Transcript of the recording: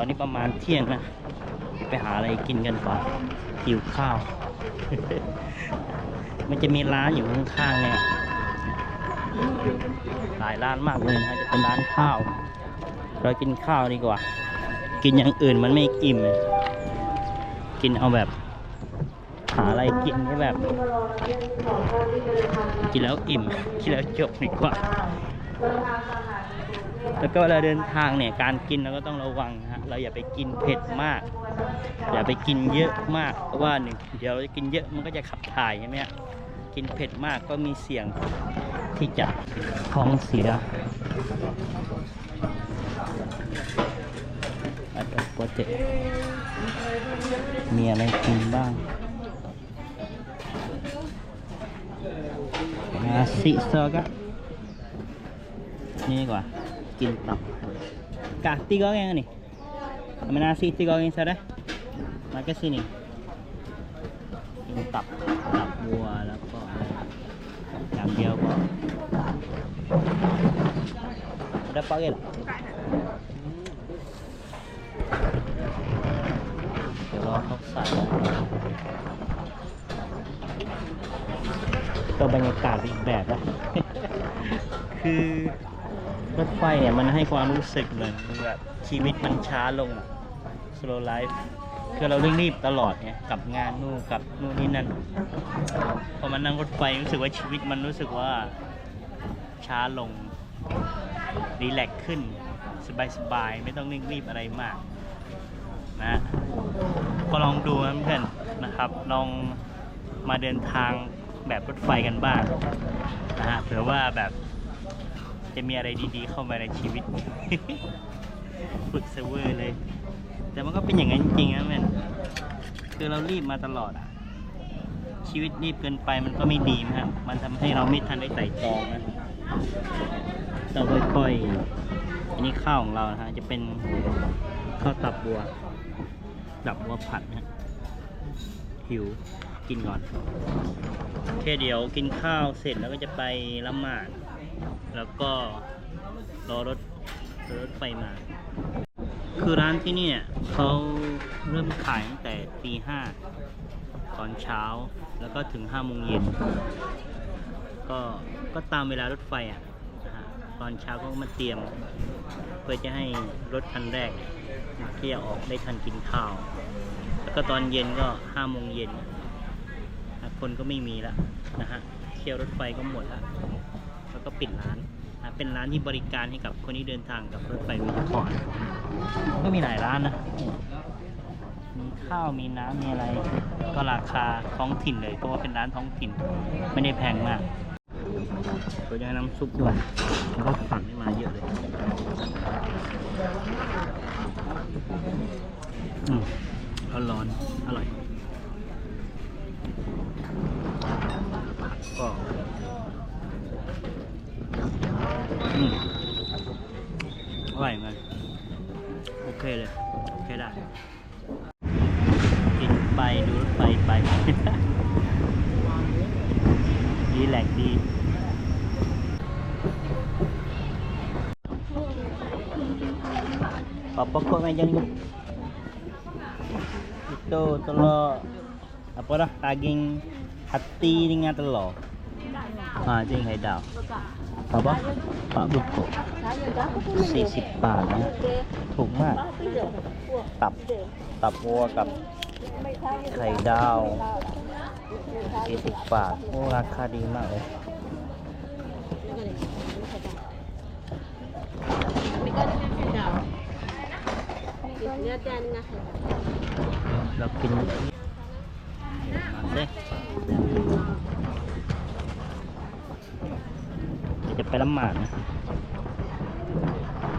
อนนี้ประมาณเที่ยงนะ ไปหาอะไรกินกันก่อนหิวข้าว มันจะมีร้านอยู่ข้างๆเนี่ย หลายร้านมากเลยนะจะเป็นร้านข้าว เรากินข้าวดีกว่า กินอย่างอื่นมันไม่อิ่ม กินเอาแบบ หาอะไรกินให้แบบ กินแล้วอิ่ม กินแล้วจบดีกว่า แล้วก็เวลาเดินทางเนี่ยการกินเราก็ต้องระวังนะฮะเราอย่าไปกินเผ็ดมาก อย่าไปกินเยอะมากเพราะว่าหนึ่งเดี๋ยวเราจะกินเยอะมันก็จะขับถ่ายใช่ไหมฮะกินเผ็ดมากก็มีเสี่ยงที่จะท้องเสียอัดโปรเจกมีอะไรกินบ้างนาซิซอกะนี่กว่า กินตับกะ tiga orang ni sama nasi tiga orang sana makan sini กินตับตับวัวแล้วก็อะไรอย่างเดียวก็ ada apa lagi lah เดี๋ยวรอเขาใส่ก็บรรยากาศอีกแบบนะคือ รถไฟเนี่ยมันให้ความรู้สึกเหมือนแบบชีวิตมันช้าลงอะ slow life คือเราเร่งรีบตลอดไงกับงานนู่นกับนู่นนี่นั่นพอมานั่งรถไฟรู้สึกว่าชีวิตมันรู้สึกว่าช้าลงรีแลกซ์ขึ้น สบายๆ ไม่ต้องเร่งรีบอะไรมากนะก็ลองดูนะเพื่อนนะครับ ลองมาเดินทางแบบรถไฟกันบ้างนะฮะเผื่อว่าแบบ จะมีอะไรดีๆเข้ามาในชีวิต ฝึกเซเวอร์เลย แต่มันก็เป็นอย่างนั้นจริงนะแม่นคือเรารีบมาตลอดอะชีวิตรีบเกินไปมันก็ไม่ดีนะครับมันทำให้เราไม่ทันได้ไต่ตองนะต้องค่อยๆ อันนี้ข้าวของเรานะฮะจะเป็นข้าวตับบัวตับบัวผัดนะฮะหิวกินก่อนโอเคเดี๋ยวกินข้าวเสร็จแล้วก็จะไปละหมาด แล้วก็รอรถรอรถไฟมา คือร้านที่นี่เนี่ยเขาเริ่มขายตั้งแต่ตีห้าตอนเช้าแล้วก็ถึงห้าโมงเย็นก็ก็ตามเวลารถไฟอะตอนเช้าก็มาเตรียม เพื่อจะให้รถคันแรกเนี่ยที่จะออกได้ทันกินข้าว แล้วก็ตอนเย็นก็ห้าโมงเย็นคนก็ไม่มีล้วนะฮะเที่ยวรถไฟก็หมดล้ว แล้วก็ปิดร้านนะเป็นร้านที่บริการให้กับคนที่เดินทางกับรถไฟวิทยาก็มีหลายร้านนะมีข้าวมีน้ำมีอะไร ก็ราคาท้องถิ่นเลยเพราะว่าเป็นร้านท้องถิ่นไม่ได้แพงมากเราจะให้น้ำซุปด้วยแล้วก็สั่งให้มาเยอะเลยอืมร้อนอร่อยผักก็ อืมอร่อยเหมือนกันโอเคเลย โอเคได้ กินไปดูรถไฟไป ดีแลกซ์ดี Apa kok ngajang ni? Itu telur apa dah daging hati dengan telur. Ha, jeng hai dao. Apa? Pak buku. 40บาทนะ ถูกมาก ตับ ตับวัวกับไข่ดาว40บาทโอ้ราคาดีมากเลยเรากินมาสิ ไปละหมาดนะ